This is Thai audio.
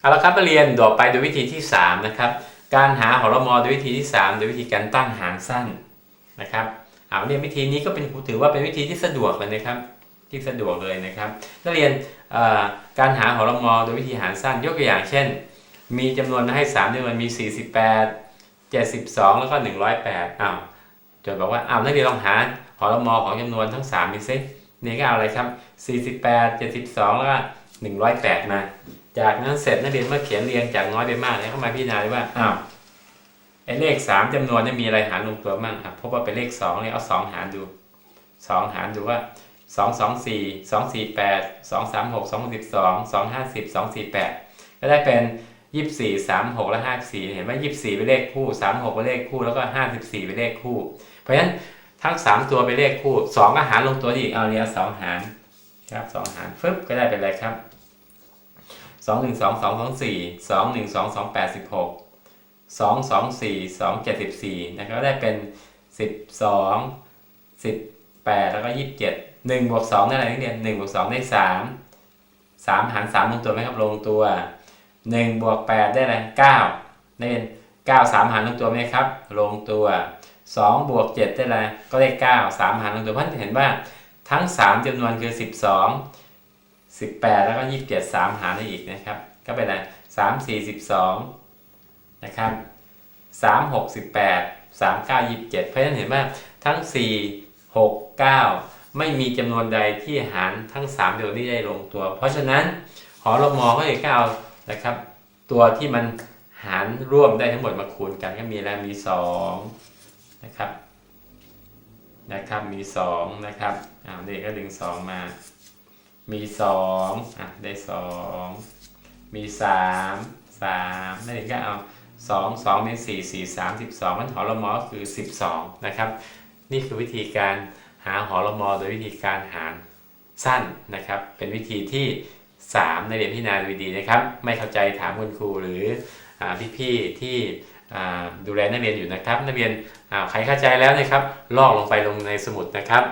เอาละครับเรียนต่อไปโดยวิธีที่ 3 นะครับ การหาหอรมอโดยวิธีที่ 3 โดยวิธีการตั้งหารสั้นนะครับเอาเรียนวิธีนี้ก็เป็นถือว่าเป็นวิธีที่สะดวกเลยนะครับ ที่สะดวกเลยนะครับนักเรียนการหาหอรมอโดยวิธีหารสั้นยกตัวอย่างเช่น มีจำนวนให้3จำนวนมี 48 72 แล้วก็ 108อ้าวโจทย์บอกว่าอ้าวนักเรียนลองหาหอรมอของจำนวนทั้ง3มีซินี่ก็เอาอะไรครับ 48 72 แล้วก็108มา จากนั้นเสร็จนักเรียนเมื่อเขียนเรียงจากน้อยไปมากเนี่ยเข้ามาพิจารณาเลยว่าอ้าวไอ้เลข3จำนวนเนี่ยมีอะไรหารลงตัวบ้างอะพบว่าเป็นเลข2เลยเอา2หารดู2หารดูว่า2 2 4 2 4 8 2 3 6 2 12 2 5 0 2 4 8ก็ได้เป็น24 3 6และ54เห็นว่า24เป็นเลขคู่36เป็นเลขคู่แล้วก็54เป็นเลขคู่ เพราะฉะนั้นทั้ง3ตัวเป็นเลขคู่2ก็หารลงตัวที่อีกเอาเนี่ย2หารครับ2หารฟึบก็ได้เป็นอะไรครับ สองหนึ่งสองสองสองสี่สองหนึ่งสองสองแปดสิบหกสองสองสี่สองเจ็ดสิบสี่นะครับได้เป็นสิบสองสิบแปดแล้วก็ยี่สิบเจ็ดหนึ่งบวกสองได้อะไรนักเรียนหนึ่งบวกสองได้สามสามหารสามลงตัวไหมครับลงตัวหนึ่งบวกแปดได้อะไรเก้านักเรียนเก้าสามหารลงตัวไหมครับ ลงตัวสองบวกเจ็ดได้อะไรก็ได้เก้าสามหารลงตัวเพราะเห็นว่าทั้งสามจำนวนคือสิบสอง 18 แล้วก็ 27 3 หารได้อีกนะครับ ก็เป็นอะไร3 4 12 นะครับ 3 6 18 3 9 27 เพราะฉะนั้นเห็นว่าทั้ง 4 6 9 ไม่มีจำนวนใดที่หารทั้ง 3 เดียวนี้ได้ลงตัว เพราะฉะนั้นหอรมอก็เลยก้านะครับ ตัวที่มันหารร่วมได้ทั้งหมดมาคูณกันก็มีแล้วมี 2 นะครับนะครับมี 2 นะครับอ้าวเด็กก็ดึง 2 มา มีสองอะได้สองมีสามสามนั่นเองก็เอาสองสองเป็นสี่สี่สามสิบสองมันหอรมอกคือสิบสองนะครับ นี่คือวิธีการหาหอรมอโดยวิธีการหารสั้นนะครับ เป็นวิธีที่ 3 ในเรียนพิจารณาดูดีนะครับ ไม่เข้าใจถามคุณครูหรืออพี่ๆที่อ่ดูแลนักเรียนอยู่นะครับ นักเรียนใครเข้าใจแล้วนะครับ ลอกลงไปลงในสมุดนะครับ